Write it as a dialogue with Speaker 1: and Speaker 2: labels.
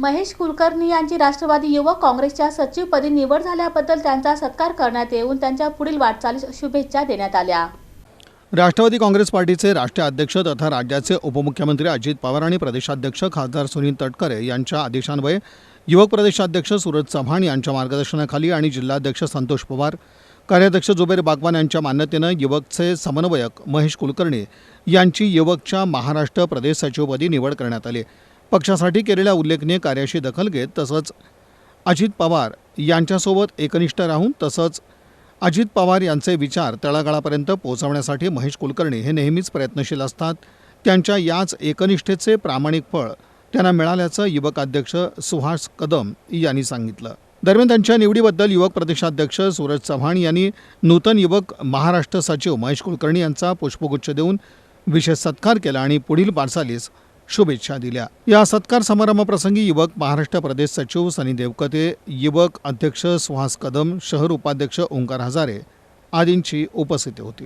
Speaker 1: महेश कुलकर्णी यांची राष्ट्रवादी युवक काँग्रेसच्या सचिवपदी निवड झाल्याबद्दल त्यांचा सत्कार करण्यात येऊन त्यांच्या पुढील वाटचालीस शुभेच्छा देण्यात आल्या.
Speaker 2: राष्ट्रवादी काँग्रेस पार्टीचे राष्ट्रीय अध्यक्ष तथा राज्याचे उपमुख्यमंत्री अजित पवार आणि प्रदेशाध्यक्ष खासदार सुनील तटकरे यांच्या आदेशान्वये युवक प्रदेशाध्यक्ष सूरज चव्हाण यांच्या मार्गदर्शनाखाली आणि जिल्हाध्यक्ष संतोष पवार कार्याध्यक्ष जुबेर बागवान यांच्या मान्यतेनं युवकचे समन्वयक महेश कुलकर्णी यांची युवकच्या महाराष्ट्र प्रदेश सचिवपदी निवड करण्यात आली. पक्षासाठी केलेल्या उल्लेखनीय कार्याशी दखल घेत तसंच अजित पवार यांच्यासोबत एकनिष्ठ राहून तसंच अजित पवार यांचे विचार तळागाळापर्यंत पोहोचवण्यासाठी महेश कुलकर्णी हे नेहमीच प्रयत्नशील असतात. त्यांच्या याच एकनिष्ठेचे प्रामाणिक फळ त्यांना मिळाल्याचं युवक अध्यक्ष सुहास कदम यांनी सांगितलं. दरम्यान त्यांच्या निवडीबद्दल युवक प्रदेशाध्यक्ष सूरज चव्हाण यांनी नूतन युवक महाराष्ट्र सचिव महेश कुलकर्णी यांचा पुष्पगुच्छ देऊन विशेष सत्कार केला आणि पुढील वाटचालीस शुभेच्छा दिल्या. या सत्कार समारंभाप्रसंगी युवक महाराष्ट्र प्रदेश सचिव सनी देवकते युवक अध्यक्ष सुहास कदम शहर उपाध्यक्ष ओंकार हजारे आदींची उपस्थिती होती.